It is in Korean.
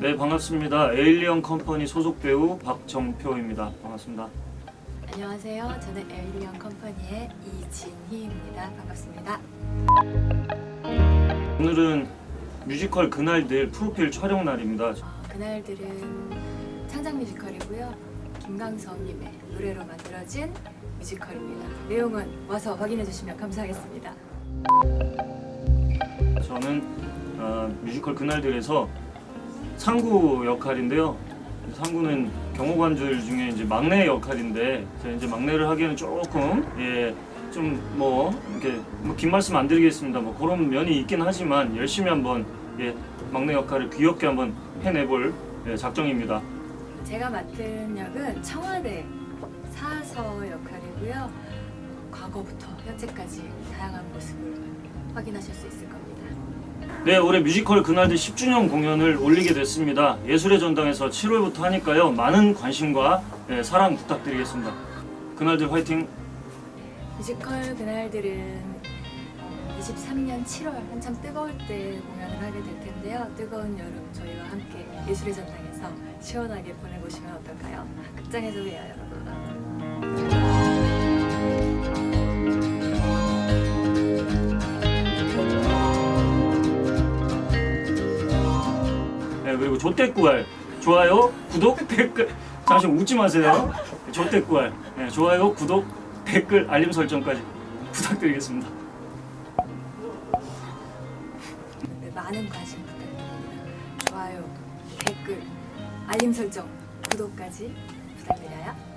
네 반갑습니다. 에일리언 컴퍼니 소속 배우 박정표입니다. 반갑습니다. 안녕하세요. 저는 에일리언 컴퍼니의 이진희입니다. 반갑습니다. 오늘은 뮤지컬 그날들 프로필 촬영 날입니다. 어, 그날들은 창작 뮤지컬이고요. 김광석님의 노래로 만들어진 뮤지컬입니다. 내용은 와서 확인해 주시면 감사하겠습니다. 저는 어, 뮤지컬 그날들에서 상구 역할인데요. 상구는 경호관들 중에 이제 막내 역할인데 제가 이제 막내를 하기에는 조금 예. 좀 뭐 이렇게 뭐 긴 말씀 안 드리겠습니다. 뭐 그런 면이 있긴 하지만 열심히 한번 예 막내 역할을 귀엽게 한번 해내볼 예, 작정입니다. 제가 맡은 역은 청와대 사서 역할이고요. 과거부터 현재까지 다양한 모습을 확인하실 수 있을 겁니다. 네, 올해 뮤지컬 그날들 10주년 공연을 올리게 됐습니다. 예술의 전당에서 7월부터 하니까요. 많은 관심과 예, 사랑 부탁드리겠습니다. 그날들 화이팅! 뮤지컬 그날들은 23년 7월 한참 뜨거울 때 공연을 하게 될 텐데요. 뜨거운 여름 저희와 함께 예술의 전당에서 시원하게 보내보시면 어떨까요? 극장에서 봬요, 여러분. 조태꾸알 좋아요, 구독, 댓글 잠시 웃지 마세요. 조태꾸알 네, 좋아요, 구독, 댓글, 알림 설정까지 부탁드리겠습니다. 네, 많은 관심 부탁드립니다. 좋아요, 댓글, 알림 설정, 구독까지 부탁드려요.